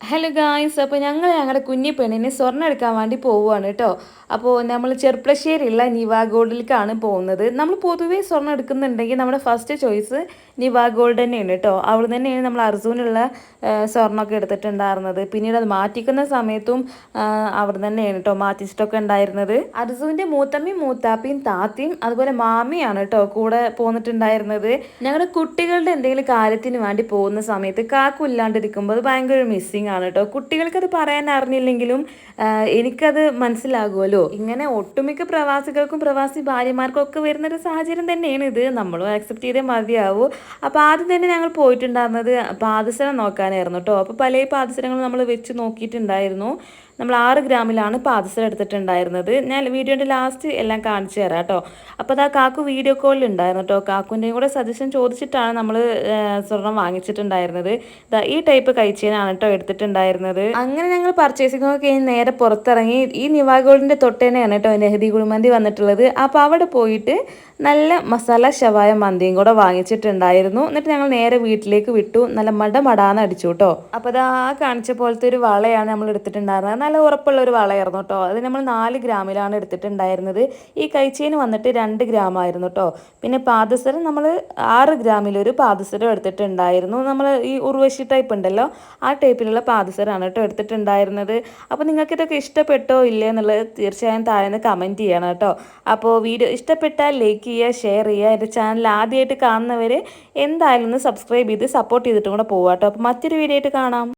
Hello guys അപ്പോൾ ഞങ്ങൾ ഞങ്ങളുടെ കുഞ്ഞി പെണ്ണിനെ സ്വർണം എടുക്കാൻ വേണ്ടി പോവുകയാണ് കേട്ടോ അപ്പോൾ നമ്മൾ ചെർപ്പളശ്ശേരിയുള്ള നിവാ ഗോൾഡിലേക്കാണ് പോകുന്നത്. നമ്മൾ പൊതുവേ സ്വർണം എടുക്കുന്നുണ്ടെങ്കിൽ നമ്മുടെ ഫസ്റ്റ് ചോയ്സ് നിവാ ഗോൾഡ് തന്നെയാണ് കേട്ടോ അവിടെ തന്നെയാണ് നമ്മൾ അർജുനുള്ള സ്വർണമൊക്കെ എടുത്തിട്ടുണ്ടായിരുന്നത്. പിന്നീട് അത് മാറ്റിക്കുന്ന സമയത്തും അവിടെ തന്നെയാണ് കേട്ടോ മാറ്റിച്ചിട്ടൊക്കെ ഉണ്ടായിരുന്നത്. അർജുവിന്റെ മൂത്തമ്മയും മൂത്താപ്പയും താത്തയും അതുപോലെ മാമിയാണ് കേട്ടോ കൂടെ പോന്നിട്ടുണ്ടായിരുന്നത്. ഞങ്ങളുടെ കുട്ടികളുടെ എന്തെങ്കിലും കാര്യത്തിന് വേണ്ടി പോകുന്ന സമയത്ത് കാക്കില്ലാണ്ടിരിക്കുമ്പോൾ അത് ഭയങ്കര മിസ്സിങ് ആണ് കേട്ടോ കുട്ടികൾക്കത് പറയാൻ അറിഞ്ഞില്ലെങ്കിലും എനിക്കത് മനസ്സിലാകുമല്ലോ ഇങ്ങനെ ഒട്ടുമിക്ക പ്രവാസികൾക്കും പ്രവാസി ഭാര്യമാർക്കും ഒക്കെ വരുന്നൊരു സാഹചര്യം തന്നെയാണ് ഇത്. നമ്മളും ആക്സെപ്റ്റ് ചെയ്തേ മതിയാവൂ. അപ്പോൾ ആദ്യം തന്നെ ഞങ്ങൾ പോയിട്ടുണ്ടായിരുന്നത് പാദസരം നോക്കാനായിരുന്നു കേട്ടോ അപ്പോൾ പല പാദസരങ്ങൾ നമ്മൾ വെച്ച് നോക്കിയിട്ടുണ്ടായിരുന്നു. നമ്മൾ ആറ് ഗ്രാമിലാണ് പാദസരം എടുത്തിട്ടുണ്ടായിരുന്നത്. ഞാൻ വീഡിയോന്റെ ലാസ്റ്റ് എല്ലാം കാണിച്ചു തരാം കേട്ടോ അപ്പോൾ അതാ കാക്കു വീഡിയോ കോളിൽ ഉണ്ടായിരുന്നു കേട്ടോ കാക്കുവിന്റെയും കൂടെ സജഷൻ ചോദിച്ചിട്ടാണ് നമ്മൾ സ്വർണം വാങ്ങിച്ചിട്ടുണ്ടായിരുന്നത്. ഈ ടൈപ്പ് കഴിച്ചതിനാണ് കേട്ടോ എടുത്തിട്ടുണ്ടായിരുന്നത് അങ്ങനെ ഞങ്ങൾ പർച്ചേസിംഗ് ഒക്കെ കഴിഞ്ഞ് നേരെ പുറത്തിറങ്ങി. ഈ നിവാഗോൾഡിന്റെ തൊട്ടേനെയാണ് കേട്ടോ നെഹദി കുഴിമന്തി വന്നിട്ടുള്ളത്. അപ്പോൾ അവിടെ പോയിട്ട് നല്ല മസാല ഷവായ മന്തിയും കൂടെ വാങ്ങിച്ചിട്ടുണ്ടായിരുന്നു. എന്നിട്ട് ഞങ്ങൾ നേരെ വീട്ടിലേക്ക് വിട്ടു. നല്ല മട മടാന്ന് അടിച്ചു കേട്ടോ. അപ്പോൾ ആ കാണിച്ച പോലത്തെ ഒരു വളയാണ് നമ്മൾ എടുത്തിട്ടുണ്ടായിരുന്നത്. നല്ല ഉറപ്പുള്ള ഒരു വളയായിരുന്നു കേട്ടോ. അത് നമ്മൾ നാല് ഗ്രാമിലാണ് എടുത്തിട്ടുണ്ടായിരുന്നത്. ഈ കൈച്ചേന് വന്നിട്ട് രണ്ട് ഗ്രാമായിരുന്നു കേട്ടോ. പിന്നെ പാദസരം നമ്മൾ ആറ് ഗ്രാമിലൊരു പാദസരം എടുത്തിട്ടുണ്ടായിരുന്നു. നമ്മൾ ഈ ഉർവശി ടൈപ്പ് ഉണ്ടല്ലോ ആ ടൈപ്പിലുള്ള പാദസരമാണ് കേട്ടോ എടുത്തിട്ടുണ്ടായിരുന്നത്. അപ്പോൾ നിങ്ങൾക്ക് ഇതൊക്കെ ഇഷ്ടപ്പെട്ടോ ഇല്ലേ എന്നുള്ളത് തീർച്ചയായും താഴെ കമന്റ് ചെയ്യണം കേട്ടോ. അപ്പോൾ വീഡിയോ ഇഷ്ടപ്പെട്ടാൽ ലൈക്ക് ചെയ്യുക ഷെയർ ചെയ്യുക. എന്റെ ചാനൽ ആദ്യമായിട്ട് കാണുന്നവർ എന്തായാലും ഒന്ന് സബ്സ്ക്രൈബ് ചെയ്ത് സപ്പോർട്ട് ചെയ്തിട്ടും കൂടെ പോകാം കേട്ടോ. അപ്പോൾ മറ്റൊരു വീഡിയോ ആയിട്ട് കാണാം.